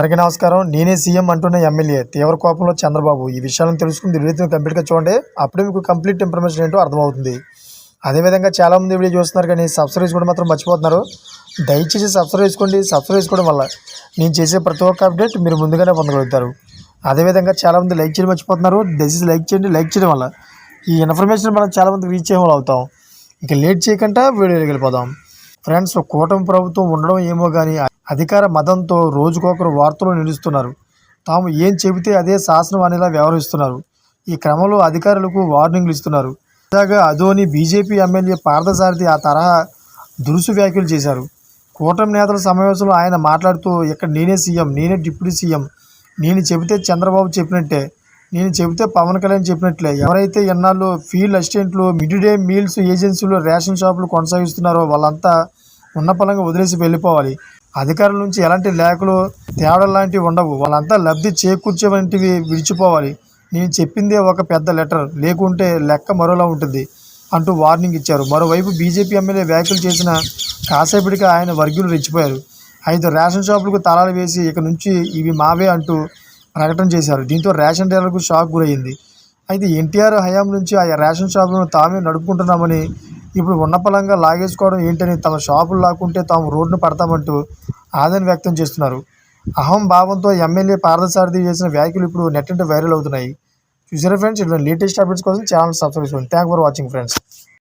అందరికీ నమస్కారం. నేనే సీఎం అంటున్న ఎమ్మెల్యే తీవ్ర కోపంలో చంద్రబాబు. ఈ విషయాలను తెలుసుకుని వీడియోని కంప్లీట్గా చూడండి. అప్పుడే మీకు కంప్లీట్ ఇన్ఫర్మేషన్ ఏంటో అర్థమవుతుంది. అదేవిధంగా చాలామంది వీడియో చూస్తున్నారు కానీ సబ్స్క్రైబ్ చేసుకోవడం మాత్రం మర్చిపోతున్నారు. దయచేసి సబ్స్క్రైబ్ చేసుకోండి. సబ్స్క్రైబ్ చేసుకోవడం వల్ల నేను చేసే ప్రతి ఒక్క అప్డేట్ మీరు ముందుగానే పొందగలుగుతారు. అదేవిధంగా చాలామంది లైక్ చేయడం మర్చిపోతున్నారు. దయచేసి లైక్ చేయండి. లైక్ చేయడం వల్ల ఈ ఇన్ఫర్మేషన్ మనం చాలామందికి రీచ్ అయ్యే అవుతాం. ఇక లేట్ చేయకుండా వీడియోకి వెళ్ళిపోదాం. ఫ్రెండ్స్ కూటమి ప్రభుత్వం ఉండడం ఏమో కానీ అధికార మదంతో రోజుకొకరు వార్తలు నిలుస్తున్నారు. తాము ఏం చెబితే అదే శాసనం అనేలా వ్యవహరిస్తున్నారు. ఈ క్రమంలో అధికారులకు వార్నింగ్లు ఇస్తున్నారు. ఇలాగా అదోని బీజేపీ ఎమ్మెల్యే పార్థసారథి ఆ తరహా దురుసు వ్యాఖ్యలు చేశారు. కూటమి నేతల సమావేశంలో ఆయన మాట్లాడుతూ ఇక్కడ నేనే సీఎం నేనే డిప్యూటీ సీఎం. నేను చెబితే చంద్రబాబు చెప్పినట్టే. నేను చెబితే పవన్ కళ్యాణ్ చెప్పినట్లే ఎవరైతే ఎన్నాళ్ళు ఫీల్డ్ అసిస్టెంట్లు మిడ్ డే మీల్స్ ఏజెన్సీలు రేషన్ షాపులు కొనసాగిస్తున్నారో వాళ్ళంతా ఉన్న పలంగా వదిలేసి వెళ్ళిపోవాలి. అధికారుల నుంచి ఎలాంటి లేఖలు తేవడం లాంటివి ఉండవు. వాళ్ళంతా లబ్ధి చేకూర్చే వంటివి విడిచిపోవాలి. నేను చెప్పిందే ఒక పెద్ద లెటర్ లేకుంటే లెక్క మరోలా ఉంటుంది అంటూ వార్నింగ్ ఇచ్చారు. మరోవైపు బీజేపీ ఎమ్మెల్యే వ్యాఖ్యలు చేసిన కాసేపటికి ఆయన వర్గీయులు రెచ్చిపోయారు. ఐదు రేషన్ షాపులకు తాళాలు వేసి ఇక నుంచి ఇవి మావే అంటూ ప్రకటన చేశారు. దీంతో రేషన్ డీలర్కు షాక్ గురయ్యింది అయితే ఎన్టీఆర్ హయాం నుంచి ఆ రేషన్ షాపులను తామే నడుపుకుంటున్నామని ఇప్పుడు ఉన్న పలంగా లాగేసుకోవడం ఏంటని తమ షాపులు లాక్కుంటే తాము రోడ్డును పడతామంటూ ఆదరణ వ్యక్తం చేస్తున్నారు. అహం భావంతో ఎమ్మెల్యే పార్థసారథి చేసిన వ్యాఖ్యలు ఇప్పుడు నెట్ వైరల్ అవుతున్నాయి. చూసారా ఫ్రెండ్స్ ఇటువంటి లేటెస్ట్ అప్డేట్స్ కోసం ఛానల్ సబ్స్క్రైబ్ చేసుకోండి. Thank for watching friends.